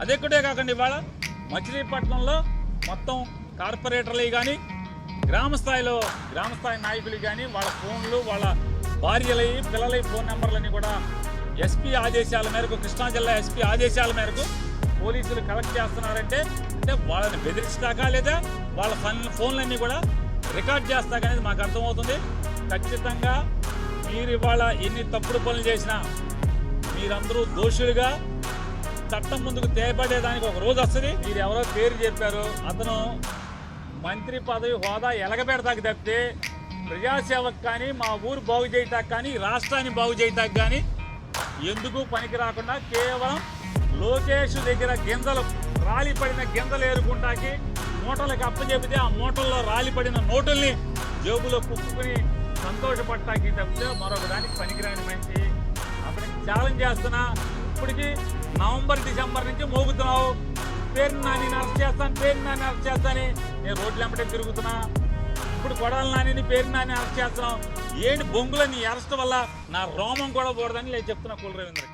అదెక్కడే కాకుండా ఇవాళ మచిలీపట్నంలో మొత్తం కార్పొరేటర్లు కానీ గ్రామ స్థాయిలో గ్రామ స్థాయి నాయకులు కానీ వాళ్ళ ఫోన్లు వాళ్ళ భార్యలై పిల్లలై ఫోన్ నెంబర్లన్నీ కూడా ఎస్పీ ఆదేశాల మేరకు కృష్ణా జిల్లా ఎస్పీ ఆదేశాల మేరకు పోలీసులు కలెక్ట్ చేస్తున్నారంటే అంటే వాళ్ళని బెదిరించడాకా లేదా వాళ్ళ ఫోన్ ఫోన్లన్నీ కూడా రికార్డ్ చేస్తాక అనేది మాకు అర్థమవుతుంది. ఖచ్చితంగా మీరు ఇవాళ ఎన్ని తప్పుడు పనులు చేసినా మీరందరూ దోషులుగా చట్టం ముందుకు తేపడేదానికి ఒక రోజు వస్తుంది. మీరు ఎవరో పేరు చెప్పారు. అతను మంత్రి పదవి హోదా ఎలగబెడతాకి తప్పితే ప్రజాసేవకు కానీ మా ఊరు బాగు చేయటానికి కానీ రాష్ట్రాన్ని బాగు చేయటానికి కానీ ఎందుకు పనికి రాకుండా కేవలం లోకేష్ దగ్గర గింజలు రాలిపడిన గింజలు ఏరుకుంటాకి మూటలకు అప్పచెబితే ఆ మూటల్లో రాలిపడిన నోటుల్ని జేబులో కుక్కుని సంతోషపడటానికి తప్పితే మరొక దానికి పనికిరాని మంచి అతనికి ఛాలెంజ్ చేస్తున్నా. ఇప్పటికి నవంబర్ డిసెంబర్ నుంచి మోగుతున్నావు. పేరు నాని అరెస్ట్ చేస్తాను పేరు నాని అరెస్ట్ చేస్తాను నేను రోడ్లు వెంబడే తిరుగుతున్నా? ఇప్పుడు కొడాలి నాని పేరు నాని అరెస్ట్ చేస్తున్నాం ఏంటి బొంగుల నీ అరెస్ట్ వల్ల నా రోమం కూడా పోడదని నేను చెప్తున్నా కుల రవీంద్రకి